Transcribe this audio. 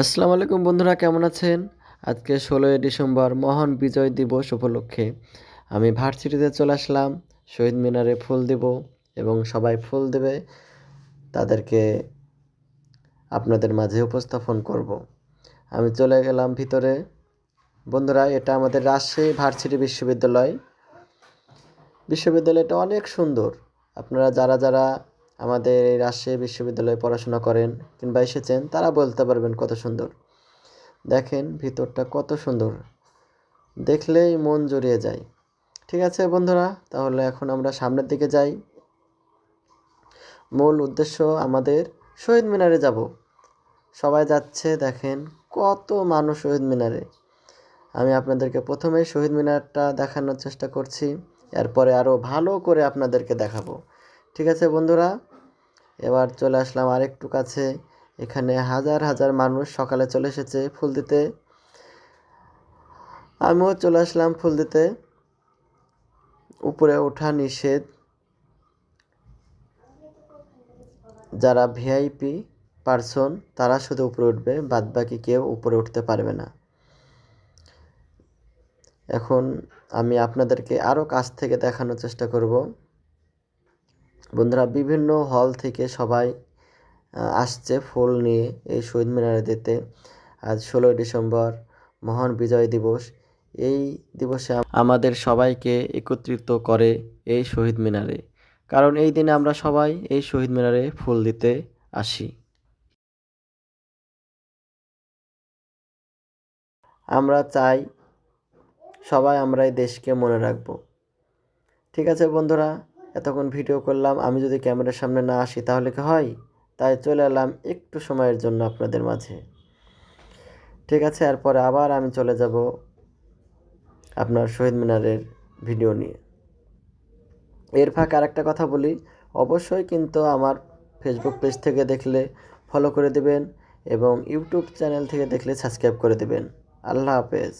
আসসালামু আলাইকুম বন্ধুরা, কেমন আছেন? আজকে ষোলোই ডিসেম্বর মহান বিজয় দিবস উপলক্ষে আমি ভার্সিটিতে চলে আসলাম, শহীদ মিনারে ফুল দেব এবং সবাই ফুল দেবে, তাদেরকে আপনাদের মাঝে উপস্থাপন করব। আমি চলে গেলাম ভিতরে। বন্ধুরা, এটা আমাদের রাজশাহী ভার্সিটি বিশ্ববিদ্যালয়। বিশ্ববিদ্যালয়টা অনেক সুন্দর। আপনারা যারা যারা আমাদের এই রাজশাহী বিশ্ববিদ্যালয়ে পড়াশোনা করেন কিংবা এসেছেন, তারা বলতে পারবেন কত সুন্দর। দেখেন ভিতরটা কত সুন্দর। দেখলেই মন জড়িয়ে যায়। ঠিক আছে বন্ধুরা, তাহলে এখন আমরা সামনের দিকে যাই। মূল উদ্দেশ্য আমাদের শহীদ মিনারে যাব। সবাই যাচ্ছে, দেখেন কত মানুষ শহীদ মিনারে। আমি আপনাদেরকে প্রথমে শহীদ মিনারটা দেখানোর চেষ্টা করছি, এরপরে আরও ভালো করে আপনাদেরকে দেখাবো। ঠিক আছে, বন্ধুরা? এবার চলে আসলাম আরেকটু কাছে। এখানে হাজার হাজার মানুষ সকালে চলে এসেছে ফুল দিতে। আমিও চলে আসলাম ফুল দিতে। উপরে ওঠা নিষেধ। যারা ভিআইপি পার্সন তারা শুধু উপরে উঠবে বাদ বাকি কেউ উপরে উঠতে পারবে না। এখন আমি আপনাদেরকে আরও কাছ থেকে দেখানোর চেষ্টা করব। বন্ধুরা, বিভিন্ন হল থেকে সবাই আসছে ফুল নিয়ে এই শহীদ মিনারে দিতে আজ ষোলোই ডিসেম্বর, মহান বিজয় দিবস। এই দিবসে আমাদের সবাইকে একত্রিত করে এই শহীদ মিনারে। কারণ এই দিনে আমরা সবাই এই শহীদ মিনারে ফুল দিতে আসি। আমরা চাই, সবাই আমরা এই দেশকে মনে রাখব। ঠিক আছে বন্ধুরা এতক্ষণ ভিডিও করলাম, আমি যদি ক্যামেরার সামনে না আসি তাহলে কি হয়? তাই চলে এলাম একটু সময়ের জন্য আপনাদের মাঝে। ঠিক আছে, এরপরে আবার আমি চলে যাব আপনার শহীদ মিনারের ভিডিও নিয়ে। এর ফাঁকে আরেকটা কথা বলি, অবশ্যই কিন্তু আমার ফেসবুক পেজ থেকে দেখলে ফলো করে দেবেন এবং ইউটিউব চ্যানেল থেকে দেখলে সাবস্ক্রাইব করে দেবেন। আল্লাহ হাফেজ।